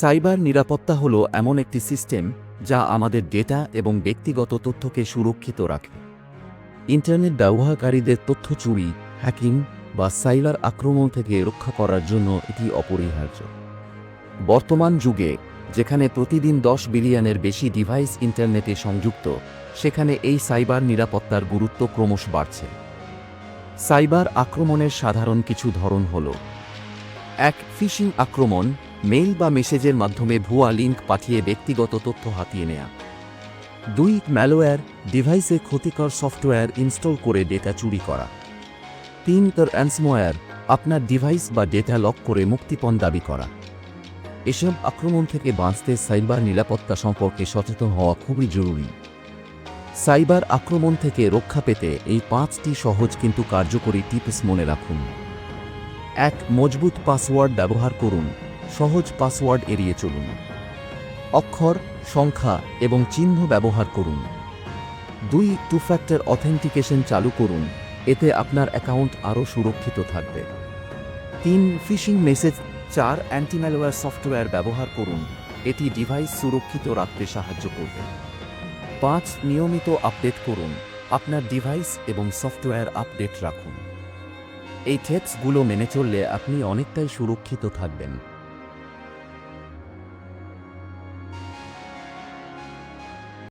Cyber নিরাপত্তা হল এমন একটি সিস্টেম যা আমাদের ডেটা এবং ব্যক্তিগত তথ্যকে সুরক্ষিত রাখে। ইন্টারনেট ব্যবহারকারীদের তথ্য চুরি, হ্যাকিং বা সাইবার আক্রমণ থেকে রক্ষা করার জন্য এটি অপরিহার্য। বর্তমান যুগে, যেখানে প্রতিদিন দশ বিলিয়নের বেশি ডিভাইস ইন্টারনেটে সংযুক্ত, সেখানে এই সাইবার নিরাপত্তার গুরুত্ব ক্রমশ বাড়ছে। সাইবার আক্রমণের সাধারণ কিছু ধরন হল, এক ফিশিং আক্রমণ মেইল বা মেসেজের মাধ্যমে ভুয়া লিঙ্ক পাঠিয়ে ব্যক্তিগত তথ্য হাতিয়ে নেয়া। দুই ম্যালওয়্যার ডিভাইসে ক্ষতিকর সফটওয়্যার ইনস্টল করে ডেটা চুরি করা। তিন, তার অ্যান্সমোয়ার আপনার ডিভাইস বা ডেটা লক করে মুক্তিপণ দাবি করা। এসব আক্রমণ থেকে বাঁচতে সাইবার নিরাপত্তা সম্পর্কে সচেতন হওয়া খুবই জরুরি। সাইবার আক্রমণ থেকে রক্ষা পেতে এই পাঁচটি সহজ কিন্তু কার্যকরী টিপস মনে রাখুন। এক, মজবুত পাসওয়ার্ড ব্যবহার করুন। সহজ পাসওয়ার্ড এড়িয়ে চলুন। অক্ষর, সংখ্যা এবং চিহ্ন ব্যবহার করুন। দুই টু ফ্যাক্টর অথেন্টিকেশন চালু করুন, এতে আপনার অ্যাকাউন্ট আরও সুরক্ষিত থাকবে। তিন, ফিশিং মেসেজ, চার অ্যান্টিম্যালওয়্যার সফটওয়্যার ব্যবহার করুন, এটি ডিভাইস সুরক্ষিত রাখতে সাহায্য করবে। পাঁচ, নিয়মিত আপডেট করুন, আপনার ডিভাইস এবং সফটওয়্যার আপডেট রাখুন। এই টিপসগুলো মেনে চললে আপনি অনেকটাই সুরক্ষিত থাকবেন।